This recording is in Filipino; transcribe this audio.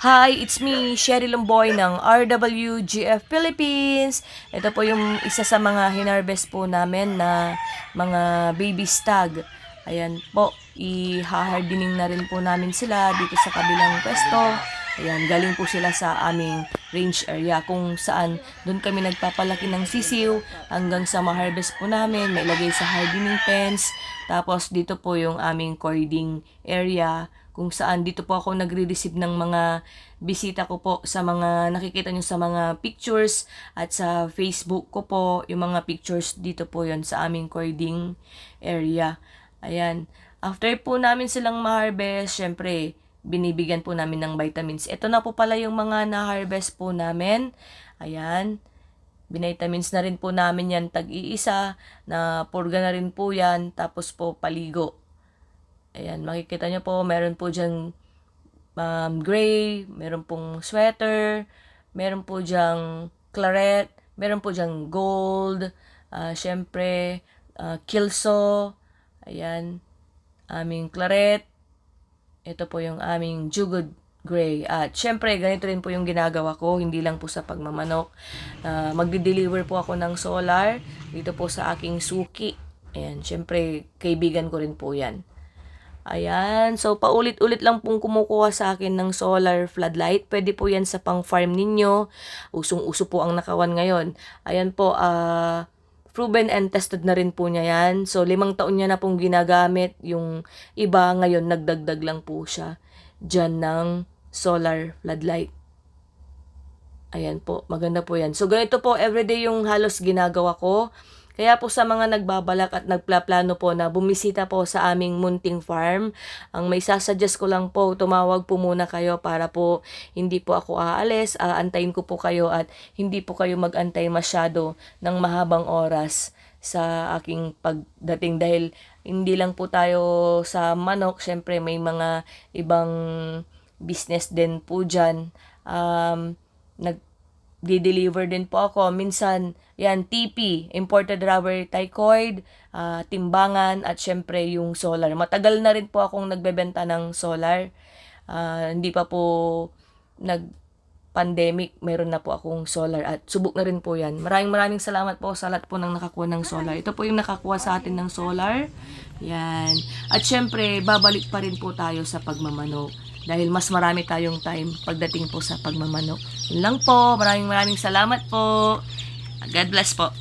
Hi, it's me, Sherry Lumboy ng RWGF Philippines. Ito po yung isa sa mga hinarvest po namin na mga baby stag. Ayan po, i-hardening na rin po namin sila dito sa kabilang pwesto. Ayan, galing po sila sa aming range area kung saan doon kami nagpapalaki ng sisiw hanggang sa ma-harvest po namin, may ilagay sa hardening pens. Tapos dito po yung aming cording area kung saan dito po ako nagre-receive ng mga bisita ko po sa mga nakikita nyo sa mga pictures at sa Facebook ko po yung mga pictures dito po yon sa aming cording area. Ayan. After po namin silang ma-harvest, syempre, binibigyan po namin ng vitamins. Ito na po pala yung mga na-harvest po namin. Ayan. Binitamins na rin po namin yan tag-iisa, na purga na rin po yan, tapos po paligo. Ayan, makikita nyo po, meron po dyan um, gray, meron pong sweater, meron po dyan claret, meron po dyan gold, ah syempre, ah, kilso, ayan, aming claret, ito po yung aming jugod gray. At syempre, ganito rin po yung ginagawa ko, hindi lang po sa pagmamanok. Ah, magde-deliver po ako ng solar dito po sa aking suki. Ayan, syempre, kaibigan ko rin po yan. Ayan. So, paulit-ulit lang pong kumukuha sa akin ng solar floodlight. Pwede po yan sa pang-farm ninyo. Usong-uso po ang nakawan ngayon. Ayan po, ah, proven and tested na rin po niya yan. So, limang taon niya na pong ginagamit. Yung iba ngayon, nagdagdag lang po siya dyan ng solar floodlight. Ayan po, maganda po yan. So, ganito po, everyday yung halos ginagawa ko. Kaya po sa mga nagbabalak at nagplaplano po na bumisita po sa aming munting farm, ang may sasuggest ko lang po, tumawag po muna kayo para po hindi po ako aalis, aantayin ko po kayo at hindi po kayo magantay masyado ng mahabang oras sa aking pagdating dahil hindi lang po tayo sa manok, syempre may mga ibang business din po dyan. Um, nag di-deliver din po ako. Minsan, yan, TP, imported rubber tycoid, ah, timbangan, at syempre yung solar. Matagal na rin po akong nagbebenta ng solar. Ah, hindi pa po nag-pandemic, meron na po akong solar at subok na rin po yan. Maraming maraming salamat po sa lahat po ng nakakuha ng solar. Ito po yung nakakuha sa atin ng solar. Yan. At syempre, babalik pa rin po tayo sa pagmamanok dahil mas marami tayong time pagdating po sa pagmamanok. Yun lang po. Maraming maraming salamat po. God bless po.